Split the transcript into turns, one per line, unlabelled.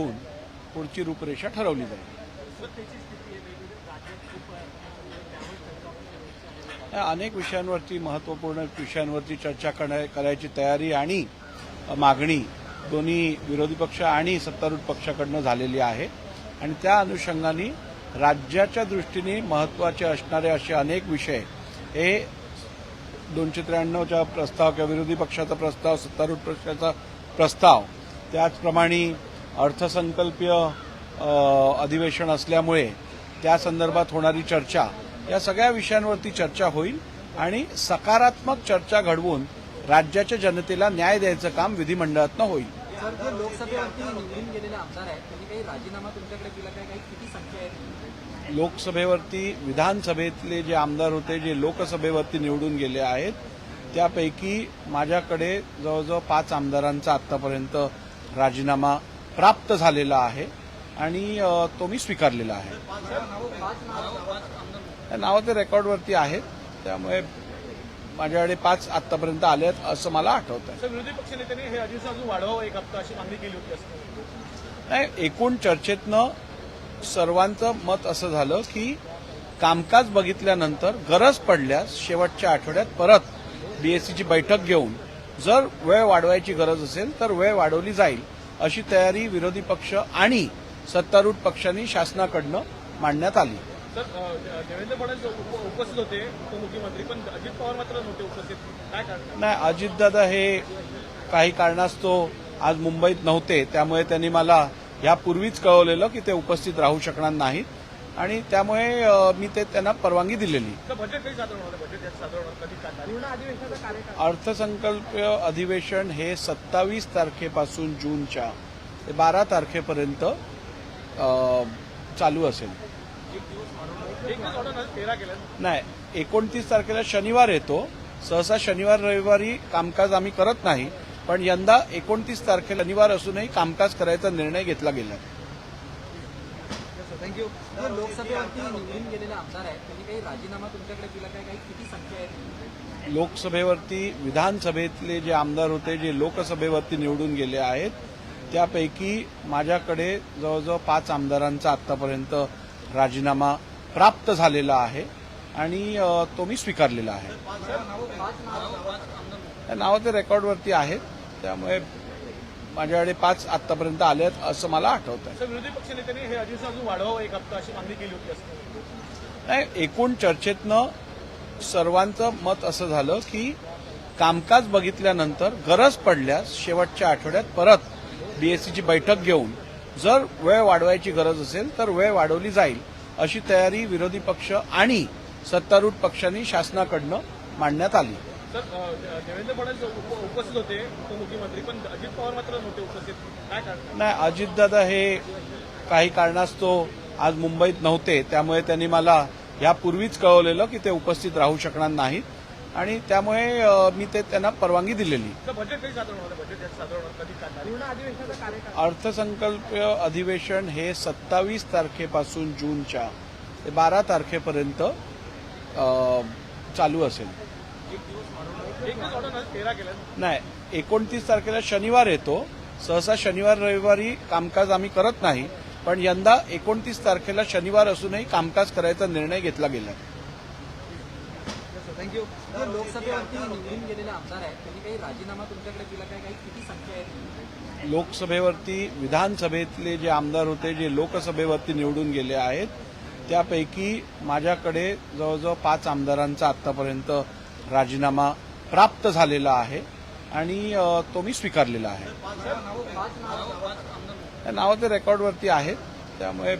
बघून पुढची रूपरेषा ठरवली जाईल. अनेक विषयांवरती महत्त्वपूर्ण विषयांवरती चर्चा करण्या करायची तयारी आणि मागणी दोन्ही विरोधी पक्ष आणि सत्तारूढ पक्षाकडनं झालेली आहे. आणि त्या अनुषंगाने राज्याच्या दृष्टीने महत्त्वाचे असणारे असे अनेक विषय हे दोनशे त्र्याण्णवचा प्रस्ताव किंवा विरोधी पक्षाचा प्रस्ताव सत्तारूढ पक्षाचा प्रस्ताव त्याचप्रमाणे अर्थसंकल्पीय अधिवेशन असल्यामुळे त्या संदर्भात होणारी चर्चा या सगळ्या विषयांवरती चर्चा होईल आणि सकारात्मक चर्चा घडवून राज्याच्या जनतेला न्याय द्यायचं काम विधिमंडळातनं होईल.
सर जे लोकसभेवरती निवडून गेलेले आमदार आहेत त्यांनी काही राजीनामा तुमच्याकडे दिला काय? काही किती संख्या आहे
लोकसभेवरती विधानसभेतले जे आमदार होते जे लोकसभेवरती निवडून गेले आहेत त्यापैकी माझ्याकडे जवळजवळ पाच आमदारांचा आतापर्यंत राजीनामा प्राप्त झालेला आहे आणि तो मी स्वीकारलेला आहे. नावं ते रेकॉर्डवरती आहेत त्यामुळे माझ्याकडे पाच आतापर्यंत आले आहेत असं मला आठवत आहे
विरोधी पक्षनेत्यांनी हे अजून वाढवावं एक हप्ता अशी मागणी केली होती
नाही एकूण चर्चेतनं सर्वांचं मत असं झालं की कामकाज बघितल्यानंतर गरज पडल्यास शेवटच्या आठवड्यात परत बीएससीची बैठक घेऊन जर वेळ वाढवायची गरज असेल तर वेळ वाढवली जाईल. अशी तयारी विरोधी पक्ष आणि सत्तारूढ पक्षांनी शासनाकडनं मांडण्यात आली.
अ, देवेंद्र फडणवीस उप- उपस्थित होते. उपमुख्यमंत्री पण अजित पवार मात्र नव्हते उपस्थित. काय कारण?
नाही अजितदादा हे काही कारणास्तव आज मुंबईत नव्हते. त्यामुळे त्यांनी मला यापूर्वीच कळवलेलं की ते उपस्थित राहू शकणार नाहीत. आणि त्यामुळे मी ते त्यांना परवानगी दिलेली.
तर बजेट काही साधारण होतं? बजेट याचं साधारण होतं? कधी काय पूर्ण अधिवेशनाचा कार्यकाळ.
अर्थसंकल्प अधिवेशन हे सत्तावीस तारखेपासून जूनच्या ते बारा तारखेपर्यंत चालू असेल.
एक दिवस ऑर्डर तेरा केलं.
नाही एकोणतीस तारखेला शनिवार येतो. सहसा शनिवार रविवारी कामकाज आम्ही करत नाही. पण यंदा एकोणतीस तारखेला शनिवार असूनही कामकाज करायचा निर्णय घेतला गेला
थँक्यू लोकसभेवरती निवडून गेलेले आमदार आहेत त्यांनी काही राजीनामा तुमच्याकडे दिला काय? काही किती संख्या आहे
लोकसभेवरती विधानसभेतले जे आमदार होते जे लोकसभेवरती निवडून गेले आहेत त्यापैकी माझ्याकडे जवळजवळ पाच आमदारांचा आतापर्यंत राजीनामा प्राप्त झालेला आहे आणि तो मी स्वीकारलेला आहे. त्या नावं ते रेकॉर्डवरती आहेत त्यामुळे माझ्याकडे पाच आतापर्यंत आले आहेत असं मला आठवत आहे
विरोधी पक्षनेत्यांनी हे अधिवेशन अजून वाढवावं एक हप्ता अशी मागणी केली होती
नाही एकूण चर्चेतनं सर्वांचं मत असं झालं की कामकाज बघितल्यानंतर गरज पडल्यास शेवटच्या आठवड्यात परत बीएससीची बैठक घेऊन जर वेळ वाढवायची गरज असेल तर वेळ वाढवली जाईल अशी तयारी विरोधी पक्ष आणि सत्तारूढ पक्षांनी शासनाकडनं मांडण्यात आली.
तर अ, देवेंद्र फडणवीस उप- उपस्थित होते उपमुख्यमंत्री पण अजित पवार मात्र नव्हते उपस्थित. काय कारण?
नाही अजितदादा हे काही कारणास्तव आज मुंबईत नव्हते त्यामुळे त्यांनी मला यापूर्वीच कळवलेलं की ते उपस्थित राहू शकणार नाहीत. आणि त्यामुळे मी ते त्यांना परवानगी दिलेली. अर्थसंकल्प अधिवेशन हे सत्तावीस तारखेपासून जूनच्या ते बारा तारखेपर्यंत चालू असेल.
एक दिवस ऑर्डर तेरा केलं
नाही एकोणतीस तारखेला शनिवार येतो. सहसा शनिवार रविवारी कामकाज आम्ही करत नाही पण यंदा एकोणतीस तारखेला शनिवार असूनही कामकाज करायचा निर्णय घेतला गेला
थँक्यू जे लोकसभेवरती निवडून गेलेले आमदार आहेत त्यांनी काही राजीनामा तुमच्याकडे दिला काय? काही किती संख्या आहे
लोकसभेवरती विधानसभेतले जे आमदार होते जे लोकसभेवरती निवडून गेले आहेत त्यापैकी माझ्याकडे जवळजवळ पाच आमदारांचा आतापर्यंत राजीनामा प्राप्त झालेला आहे आणि तो मी स्वीकारलेला आहे. नावं ते रेकॉर्डवरती आहेत त्यामुळे